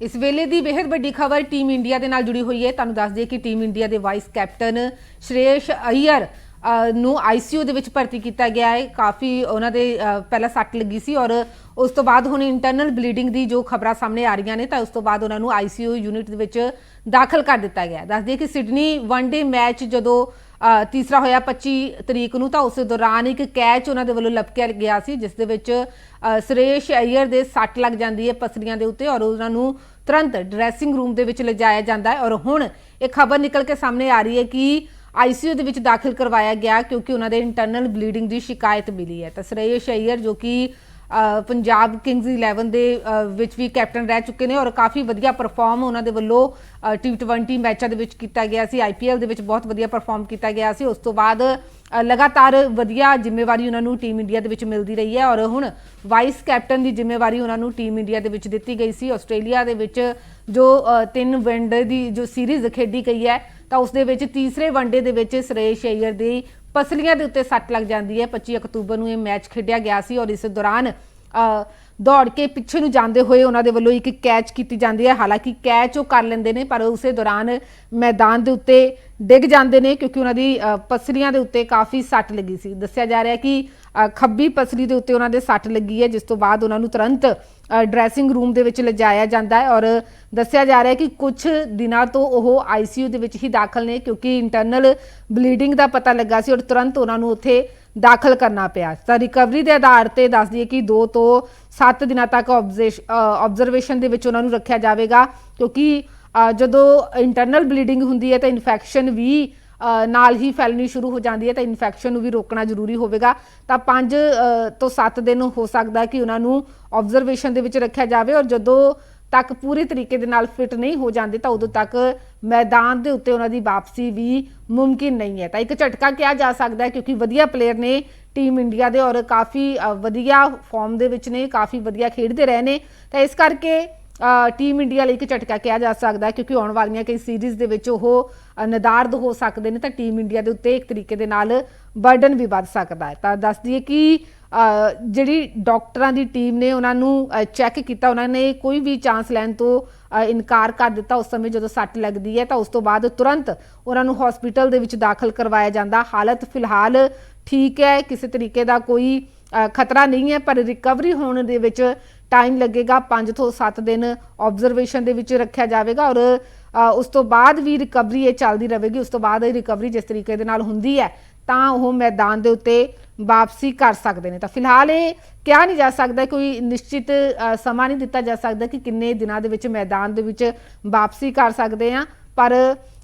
ਇਸ ਵੇਲੇ ਦੀ ਬੇहद ਵੱਡੀ ਖਬਰ ਟੀਮ ਇੰਡੀਆ ਦੇ ਨਾਲ ਜੁੜੀ ਹੋਈ ਹੈ ਤੁਹਾਨੂੰ ਦੱਸ ਦਈਏ ਕਿ ਟੀਮ ਇੰਡੀਆ ਦੇ ਵਾਈਸ ਕੈਪਟਨ ਸ਼੍ਰੇਸ਼ ਅਈਅਰ ਅ, ਨੂੰ ਆਈਸੀਯੂ ਦੇ ਵਿੱਚ ਭਰਤੀ ਕੀਤਾ ਗਿਆ ਹੈ ਕਾਫੀ ਉਹਨਾਂ ਦੇ ਪਹਿਲਾਂ ਸੱਟ ਲੱਗੀ ਸੀ ਔਰ ਉਸ ਤੋਂ ਬਾਅਦ ਹੁਣ ਇੰਟਰਨਲ ਬਲੀਡਿੰਗ ਦੀ ਜੋ ਖਬਰਾਂ ਸਾਹਮਣੇ ਆ ਰਹੀਆਂ ਨੇ ਤਾਂ ਉਸ ਤੋਂ ਬਾਅਦ ਉਹਨਾਂ ਨੂੰ ਆਈਸੀਯੂ ਯੂਨਿਟ ਦੇ ਵਿੱਚ ਦਾਖਲ ਕਰ ਦਿੱਤਾ ਗਿਆ ਹੈ। ਦੱਸ ਦਈਏ ਕਿ ਸਿਡਨੀ ਵਨਡੇ ਮੈਚ ਜਦੋਂ ਤੀਸਰਾ ਹੋਇਆ 25 ਤਰੀਕ ਨੂੰ ਤਾਂ ਉਸ ਦੌਰਾਨ ਇੱਕ ਕੈਚ ਉਹਨਾਂ ਦੇ ਵੱਲੋਂ ਲਪਕਿਆ ਗਿਆ ਸੀ ਜਿਸ ਦੇ ਵਿੱਚ ਅ, ਸੁਰੇਸ਼ ਅਈਅਰ ਦੇ ਸੱਟ ਲੱਗ ਜਾਂਦੀ ਹੈ ਪਸਲੀਆਂ ਦੇ ਉੱਤੇ ਔਰ ਉਹਨਾਂ ਨੂੰ ਤੁਰੰਤ ਡਰੈਸਿੰਗ ਰੂਮ ਦੇ ਵਿੱਚ ਲਿਜਾਇਆ ਜਾਂਦਾ ਹੈ ਔਰ ਹੁਣ ਇਹ ਖਬਰ ਨਿਕਲ ਕੇ ਸਾਹਮਣੇ ਆ ਰਹੀ ਹੈ ਕਿ ਆਈਸੀਯੂ ਦੇ ਵਿੱਚ ਦਾਖਲ ਕਰਵਾਇਆ ਗਿਆ ਕਿਉਂਕਿ ਉਹਨਾਂ ਦੇ ਇੰਟਰਨਲ ਬਲੀਡਿੰਗ ਦੀ ਸ਼ਿਕਾਇਤ ਮਿਲੀ ਹੈ। ਤਾਂ ਸੁਰੇਸ਼ ਅਈਅਰ ਜੋ ਕਿ ਪੰਜਾਬ ਕਿੰਗਸ 11 ਦੇ ਵਿੱਚ ਵੀ ਕੈਪਟਨ ਰਹਿ ਚੁੱਕੇ ਨੇ ਔਰ ਕਾਫੀ ਵਧੀਆ ਪਰਫਾਰਮ ਉਹਨਾਂ ਦੇ ਵੱਲੋਂ ਟੀ20 ਮੈਚਾਂ ਦੇ ਵਿੱਚ ਕੀਤਾ ਗਿਆ ਸੀ ਆਈਪੀਐਲ ਦੇ ਵਿੱਚ ਬਹੁਤ ਵਧੀਆ ਪਰਫਾਰਮ ਕੀਤਾ ਗਿਆ ਸੀ, ਉਸ ਤੋਂ ਬਾਅਦ ਲਗਾਤਾਰ ਵਧੀਆ ਜ਼ਿੰਮੇਵਾਰੀ ਉਹਨਾਂ ਨੂੰ ਟੀਮ ਇੰਡੀਆ ਦੇ ਵਿੱਚ ਮਿਲਦੀ ਰਹੀ ਹੈ ਔਰ ਹੁਣ ਵਾਈਸ ਕੈਪਟਨ ਦੀ ਜ਼ਿੰਮੇਵਾਰੀ ਉਹਨਾਂ ਨੂੰ ਟੀਮ ਇੰਡੀਆ ਦੇ ਵਿੱਚ ਦਿੱਤੀ ਗਈ ਸੀ, ਆਸਟ੍ਰੇਲੀਆ ਦੇ ਵਿੱਚ ਜੋ ਤਿੰਨ ਵਨਡੇ ਦੀ ਜੋ ਸੀਰੀਜ਼ ਖੇਡੀ ਗਈ ਹੈ, ਤਾਂ ਉਸ ਦੇ ਵਿੱਚ ਤੀਸਰੇ ਵਨਡੇ ਦੇ ਵਿੱਚ ਸੁਰੇਸ਼ ਅਈਅਰ ਦੀ ਪਸਲੀਆਂ ਦੇ ਉੱਤੇ ਸੱਟ ਲੱਗ ਜਾਂਦੀ ਹੈ। 25 ਅਕਤੂਬਰ ਨੂੰ ਇਹ ਮੈਚ ਖੇਡਿਆ ਗਿਆ ਸੀ ਔਰ ਇਸ ਦੌਰਾਨ ਦੌੜ ਕੇ ਪਿੱਛੇ ਨੂੰ ਜਾਂਦੇ ਹੋਏ ਉਹਨਾਂ ਦੇ ਵੱਲੋਂ ਇੱਕ ਕੈਚ ਕੀਤੀ ਜਾਂਦੀ ਹੈ। ਹਾਲਾਂਕਿ ਕੈਚ ਉਹ ਕਰ ਲੈਂਦੇ ਨੇ ਪਰ ਉਸੇ ਦੌਰਾਨ ਮੈਦਾਨ ਦੇ ਉੱਤੇ ਡਿੱਗ ਜਾਂਦੇ ਨੇ ਕਿਉਂਕਿ ਉਹਨਾਂ ਦੀ ਅ, ਪਸਲੀਆਂ ਦੇ ਉੱਤੇ ਕਾਫੀ ਸੱਟ ਲੱਗੀ ਸੀ। ਦੱਸਿਆ ਜਾ ਰਿਹਾ ਕਿ ਖੱਬੀ ਪਸਲੀ ਦੇ ਉੱਤੇ ਉਹਨਾਂ ਦੇ ਸੱਟ ਲੱਗੀ ਹੈ ਜਿਸ ਤੋਂ ਬਾਅਦ ਉਹਨਾਂ ਨੂੰ ਤੁਰੰਤ ਡਰੈਸਿੰਗ ਰੂਮ ਦੇ ਵਿੱਚ ਲਿਜਾਇਆ ਜਾਂਦਾ ਹੈ ਔਰ ਦੱਸਿਆ ਜਾ ਰਿਹਾ ਹੈ ਕਿ ਕੁਝ ਦਿਨਾਂ ਤੋਂ ਉਹ ਆਈਸੀਯੂ ਦੇ ਵਿੱਚ ਹੀ ਦਾਖਲ ਨੇ ਕਿਉਂਕਿ ਇੰਟਰਨਲ ਬਲੀਡਿੰਗ ਦਾ ਪਤਾ ਲੱਗਾ ਸੀ ਔਰ ਤੁਰੰਤ ਉਹਨਾਂ ਨੂੰ ਉੱਥੇ ਦਾਖਲ ਕਰਨਾ ਪਿਆ। ਤਾਂ ਰਿਕਵਰੀ ਦੇ ਆਧਾਰ ਤੇ ਦੱਸ ਦਈਏ ਕਿ 2 ਤੋਂ 7 ਦਿਨਾਂ ਤੱਕ ਆਬਜ਼ਰਵੇਸ਼ਨ ਦੇ ਵਿੱਚ ਉਹਨਾਂ ਨੂੰ ਰੱਖਿਆ ਜਾਵੇਗਾ। ਕਿਉਂਕਿ ਜਦੋਂ ਇੰਟਰਨਲ ਬਲੀਡਿੰਗ ਹੁੰਦੀ ਹੈ ਤਾਂ ਇਨਫੈਕਸ਼ਨ ਵੀ ਨਾਲ ਹੀ ਫੈਲਣੀ ਸ਼ੁਰੂ ਹੋ ਜਾਂਦੀ ਹੈ ਤਾਂ ਇਨਫੈਕਸ਼ਨ ਨੂੰ ਵੀ ਰੋਕਣਾ ਜ਼ਰੂਰੀ ਹੋਵੇਗਾ। ਤਾਂ 5 ਤੋਂ 7 ਦਿਨ ਹੋ ਸਕਦਾ ਕਿ ਉਹਨਾਂ ਨੂੰ ਆਬਜ਼ਰਵੇਸ਼ਨ ਦੇ ਵਿੱਚ ਰੱਖਿਆ ਜਾਵੇ ਔਰ ਜਦੋਂ ਤੱਕ ਪੂਰੇ ਤਰੀਕੇ ਦੇ ਨਾਲ ਫਿਟ ਨਹੀਂ ਹੋ ਜਾਂਦੇ ਤਾਂ ਉਦੋਂ ਤੱਕ ਮੈਦਾਨ ਦੇ ਉੱਤੇ ਉਹਨਾਂ ਦੀ ਵਾਪਸੀ ਵੀ ਮੁਮਕਿਨ ਨਹੀਂ ਹੈ। ਤਾਂ ਇੱਕ ਝਟਕਾ ਕਿਹਾ ਜਾ ਸਕਦਾ ਹੈ ਕਿਉਂਕਿ ਵਧੀਆ ਪਲੇਅਰ ਨੇ ਟੀਮ ਇੰਡੀਆ ਦੇ ਔਰ ਕਾਫੀ ਵਧੀਆ ਫਾਰਮ ਦੇ ਵਿੱਚ ਨੇ, ਕਾਫੀ ਵਧੀਆ ਖੇਡਦੇ ਰਹੇ ਨੇ। ਤਾਂ ਇਸ ਕਰਕੇ ਟੀਮ ਇੰਡੀਆ ਲਈ ਇੱਕ ਝਟਕਾ ਕਿਹਾ ਜਾ ਸਕਦਾ ਕਿਉਂਕਿ ਆਉਣ ਵਾਲੀਆਂ ਕਈ ਸੀਰੀਜ਼ ਦੇ ਵਿੱਚ ਉਹ ਨਦਾਰਦ ਹੋ ਸਕਦੇ ਨੇ, ਤਾਂ ਟੀਮ ਇੰਡੀਆ ਦੇ ਉੱਤੇ ਇੱਕ ਤਰੀਕੇ ਦੇ ਨਾਲ ਬਰਡਨ ਵੀ ਵੱਧ ਸਕਦਾ ਹੈ। ਤਾਂ ਦੱਸ ਦਈਏ ਕਿ ਜਿਹੜੀ ਡਾਕਟਰਾਂ ਦੀ ਟੀਮ ਨੇ ਉਹਨਾਂ ਨੂੰ ਚੈੱਕ ਕੀਤਾ, ਉਹਨਾਂ ਨੇ ਕੋਈ ਵੀ ਚਾਂਸ ਲੈਣ ਤੋਂ ਇਨਕਾਰ ਕਰ ਦਿੱਤਾ ਉਸ ਸਮੇਂ ਜਦੋਂ ਸੱਟ ਲੱਗਦੀ ਹੈ, ਤਾਂ ਉਸ ਤੋਂ ਬਾਅਦ ਤੁਰੰਤ ਉਹਨਾਂ ਨੂੰ ਹਸਪੀਟਲ ਦੇ ਵਿੱਚ ਦਾਖਲ ਕਰਵਾਇਆ ਜਾਂਦਾ। ਹਾਲਤ ਫਿਲਹਾਲ ਠੀਕ ਹੈ, ਕਿਸੇ ਤਰੀਕੇ ਦਾ ਕੋਈ ਖਤਰਾ ਨਹੀਂ ਹੈ, ਪਰ ਰਿਕਵਰੀ ਹੋਣ ਦੇ ਵਿੱਚ ਟਾਈਮ ਲੱਗੇਗਾ। 5 ਤੋਂ 7 ਦਿਨ ਆਬਜ਼ਰਵੇਸ਼ਨ ਦੇ ਵਿੱਚ ਰੱਖਿਆ ਜਾਵੇਗਾ ਔਰ ਉਸ ਤੋਂ ਬਾਅਦ ਵੀ ਰਿਕਵਰੀ ਇਹ ਚੱਲਦੀ ਰਹੇਗੀ। ਉਸ ਤੋਂ ਬਾਅਦ ਇਹ ਰਿਕਵਰੀ ਜਿਸ ਤਰੀਕੇ ਦੇ ਨਾਲ ਹੁੰਦੀ ਹੈ, ਤਾਂ ਉਹ ਮੈਦਾਨ ਦੇ ਉੱਤੇ ਵਾਪਸੀ ਕਰ ਸਕਦੇ ਨੇ। ਤਾਂ ਫਿਲਹਾਲ ਇਹ ਕਿਹਾ ਨਹੀਂ ਜਾ ਸਕਦਾ, ਕੋਈ ਨਿਸ਼ਚਿਤ ਸਮਾਂ ਨਹੀਂ ਦਿੱਤਾ ਜਾ ਸਕਦਾ ਕਿ ਕਿੰਨੇ ਦਿਨਾਂ ਦੇ ਵਿੱਚ ਮੈਦਾਨ ਦੇ ਵਿੱਚ ਵਾਪਸੀ ਕਰ ਸਕਦੇ ਆ ਪਰ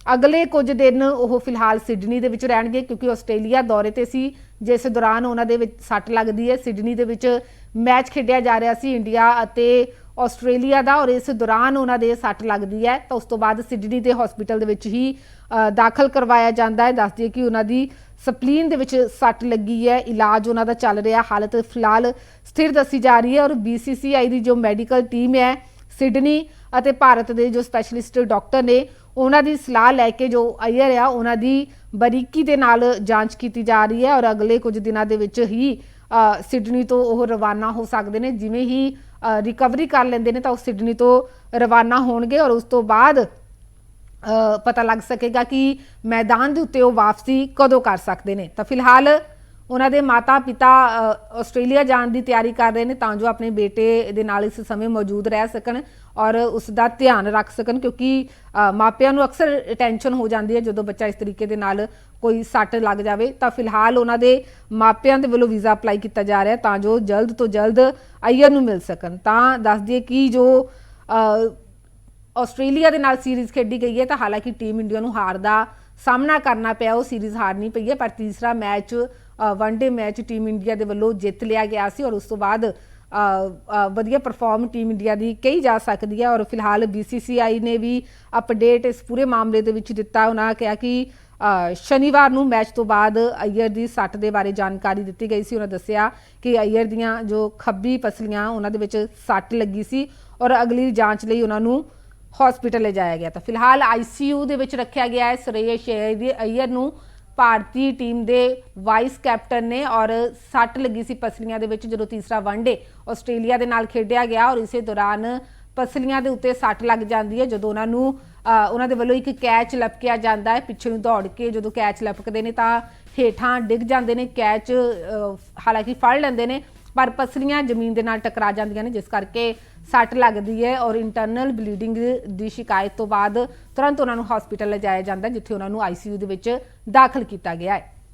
ਅਗਲੇ ਕੁਝ ਦਿਨ ਉਹ ਫਿਲਹਾਲ ਸਿਡਨੀ ਦੇ ਵਿੱਚ ਰਹਿਣਗੇ ਕਿਉਂਕਿ ਆਸਟ੍ਰੇਲੀਆ ਦੌਰੇ ਤੇ ਸੀ, ਜਿਸ ਦੌਰਾਨ ਉਹਨਾਂ ਦੇ ਵਿੱਚ ਸੱਟ ਲੱਗਦੀ ਹੈ। ਸਿਡਨੀ ਦੇ ਵਿੱਚ ਮੈਚ ਖੇਡਿਆ ਜਾ ਰਿਹਾ ਸੀ ਇੰਡੀਆ ਅਤੇ ਆਸਟ੍ਰੇਲੀਆ ਦਾ ਔਰ ਇਸ ਦੌਰਾਨ ਉਹਨਾਂ ਦੇ ਸੱਟ ਲੱਗਦੀ ਹੈ। ਤਾਂ ਉਸ ਤੋਂ ਬਾਅਦ ਸਿਡਨੀ ਦੇ ਹਸਪੀਟਲ ਦੇ ਵਿੱਚ ਹੀ ਦਾਖਲ ਕਰਵਾਇਆ ਜਾਂਦਾ ਹੈ। ਦੱਸਦੀ ਦਈਏ ਕਿ ਉਹਨਾਂ ਦੀ ਸਪਲੀਨ ਦੇ ਵਿੱਚ ਸੱਟ ਲੱਗੀ ਹੈ। ਇਲਾਜ ਉਹਨਾਂ ਦਾ ਚੱਲ ਰਿਹਾ। ਹਾਲਤ ਫਿਲਹਾਲ ਸਥਿਰ ਦੱਸੀ ਜਾ ਰਹੀ ਹੈ ਔਰ BCCI ਦੀ ਜੋ ਮੈਡੀਕਲ ਟੀਮ ਹੈ ਸਿਡਨੀ ਅਤੇ ਭਾਰਤ ਦੇ ਜੋ ਸਪੈਸ਼ਲਿਸਟ ਡਾਕਟਰ ਨੇ, ਉਹਨਾਂ ਦੀ ਸਲਾਹ ਲੈ ਕੇ ਜੋ ਅਈਅਰ ਆ, ਉਹਨਾਂ ਦੀ ਬਰੀਕੀ ਦੇ ਨਾਲ ਜਾਂਚ ਕੀਤੀ ਜਾ ਰਹੀ ਹੈ ਔਰ ਅਗਲੇ ਕੁਝ ਦਿਨਾਂ ਦੇ ਵਿੱਚ ਹੀ ਸਿਡਨੀ ਤੋਂ ਉਹ ਰਵਾਨਾ ਹੋ ਸਕਦੇ ਨੇ। ਜਿਵੇਂ ਹੀ ਰਿਕਵਰੀ ਕਰ ਲੈਂਦੇ ਨੇ ਤਾਂ ਉਹ ਸਿਡਨੀ ਤੋਂ ਰਵਾਨਾ ਹੋਣਗੇ ਔਰ ਉਸ ਤੋਂ ਬਾਅਦ ਪਤਾ ਲੱਗ ਸਕੇਗਾ ਕਿ ਮੈਦਾਨ ਦੇ ਉੱਤੇ ਉਹ ਵਾਪਸੀ ਕਦੋਂ ਕਰ ਸਕਦੇ ਨੇ। ਤਾਂ ਫਿਲਹਾਲ ਉਹਨਾਂ ਦੇ ਮਾਤਾ ਪਿਤਾ ਆਸਟ੍ਰੇਲੀਆ ਜਾਣ ਦੀ ਤਿਆਰੀ ਕਰ ਰਹੇ ਨੇ ਤਾਂ ਜੋ ਆਪਣੇ ਬੇਟੇ ਦੇ ਨਾਲ ਇਸ ਸਮੇਂ ਮੌਜੂਦ ਰਹਿ ਸਕਣ ਔਰ ਉਸ ਦਾ ਧਿਆਨ ਰੱਖ ਸਕਣ ਕਿਉਂਕਿ ਮਾਪਿਆਂ ਨੂੰ ਅਕਸਰ ਟੈਨਸ਼ਨ ਹੋ ਜਾਂਦੀ ਹੈ ਜਦੋਂ ਬੱਚਾ ਇਸ ਤਰੀਕੇ ਦੇ ਨਾਲ ਕੋਈ ਸੱਟ ਲੱਗ ਜਾਵੇ। ਤਾਂ ਫਿਲਹਾਲ ਉਹਨਾਂ ਦੇ ਮਾਪਿਆਂ ਦੇ ਵੱਲੋਂ ਵੀਜ਼ਾ ਅਪਲਾਈ ਕੀਤਾ ਜਾ ਰਿਹਾ ਤਾਂ ਜੋ ਜਲਦ ਤੋਂ ਜਲਦ ਆਈਅਰ ਨੂੰ ਮਿਲ ਸਕਣ। ਤਾਂ ਦੱਸ ਦਈਏ ਕਿ ਜੋ ਆਸਟ੍ਰੇਲੀਆ ਦੇ ਨਾਲ ਸੀਰੀਜ਼ ਖੇਡੀ ਗਈ ਹੈ ਤਾਂ ਹਾਲਾਂਕਿ ਟੀਮ ਇੰਡੀਆ ਨੂੰ ਹਾਰ ਦਾ ਸਾਹਮਣਾ ਕਰਨਾ ਪਿਆ, ਉਹ ਸੀਰੀਜ਼ ਹਾਰਨੀ ਪਈ ਹੈ, ਪਰ ਤੀਸਰਾ match one day match team India ਦੇ ਵੱਲੋਂ ਜਿੱਤ ਲਿਆ ਗਿਆ ਸੀ ਔਰ ਉਸ ਤੋਂ ਬਾਅਦ ਵਧੀਆ ਪਰਫਾਰਮ ਟੀਮ ਇੰਡੀਆ ਦੀ ਕਹੀ ਜਾ ਸਕਦੀ ਹੈ ਔਰ ਫਿਲਹਾਲ BCCI ਨੇ ਵੀ ਅਪਡੇਟ ਇਸ ਪੂਰੇ ਮਾਮਲੇ ਦੇ ਵਿੱਚ ਦਿੱਤਾ। ਉਹਨਾਂ ਕਿਹਾ ਕਿ ਸ਼ਨੀਵਾਰ ਨੂੰ ਮੈਚ ਤੋਂ ਬਾਅਦ ਅਈਅਰ ਦੀ ਸੱਟ ਦੇ ਬਾਰੇ ਜਾਣਕਾਰੀ ਦਿੱਤੀ ਗਈ ਸੀ। ਉਹਨਾਂ ਦੱਸਿਆ ਕਿ ਅਈਅਰ ਦੀਆਂ ਜੋ ਖੱਬੀ ਪਸਲੀਆਂ, ਉਹਨਾਂ ਦੇ ਵਿੱਚ ਸੱਟ ਲੱਗੀ ਸੀ ਔਰ ਅਗਲੀ ਜਾਂਚ ਲਈ ਉਹਨਾਂ ਨੂੰ ਹਸਪੀਟਲ ਲਿਜਾਇਆ ਗਿਆ। ਤਾਂ ਫਿਲਹਾਲ ਆਈਸੀਯੂ ਦੇ ਵਿੱਚ ਰੱਖਿਆ ਗਿਆ ਹੈ। ਸੁਰੇਸ਼ ਅਈਅਰ ਨੂੰ ਭਾਰਤੀ ਟੀਮ ਦੇ ਵਾਈਸ ਕੈਪਟਨ ਨੇ ਔਰ ਸੱਟ ਲੱਗੀ ਸੀ ਪਸਲੀਆਂ ਦੇ ਵਿੱਚ ਜਦੋਂ ਤੀਸਰਾ ਵਨਡੇ ਆਸਟ੍ਰੇਲੀਆ ਦੇ ਨਾਲ ਖੇਡਿਆ ਗਿਆ ਔਰ ਇਸੇ ਦੌਰਾਨ ਪਸਲੀਆਂ ਦੇ ਉੱਤੇ ਸੱਟ ਲੱਗ ਜਾਂਦੀ ਹੈ ਜਦੋਂ ਉਹਨਾਂ ਨੂੰ ਉਹਨਾਂ ਦੇ ਵੱਲੋਂ ਇੱਕ ਕੈਚ ਲਪਕਿਆ ਜਾਂਦਾ ਹੈ। ਪਿੱਛੇ ਨੂੰ ਦੌੜ ਕੇ ਜਦੋਂ ਕੈਚ ਲਪਕਦੇ ਨੇ ਤਾਂ ਹੇਠਾਂ ਡਿੱਗ ਜਾਂਦੇ ਨੇ, ਕੈਚ ਹਾਲਾਂਕਿ ਫੜ ਲੈਂਦੇ ਨੇ ਪਰ ਪਸਲੀਆਂ ਜ਼ਮੀਨ ਦੇ ਨਾਲ ਟਕਰਾ ਜਾਂਦੀਆਂ ਨੇ, ਜਿਸ ਕਰਕੇ ਸੱਟ ਲੱਗਦੀ ਹੈ ਔਰ ਇੰਟਰਨਲ ਬਲੀਡਿੰਗ ਦੀ ਸ਼ਿਕਾਇਤ ਤੋਂ ਬਾਅਦ ਤੁਰੰਤ ਉਹਨਾਂ ਨੂੰ ਹਸਪੀਟਲ ਲਿਜਾਇਆ ਜਾਂਦਾ, ਜਿੱਥੇ ਉਹਨਾਂ ਨੂੰ ਆਈਸੀਯੂ ਦੇ ਵਿੱਚ ਦਾਖਲ ਕੀਤਾ ਗਿਆ ਹੈ।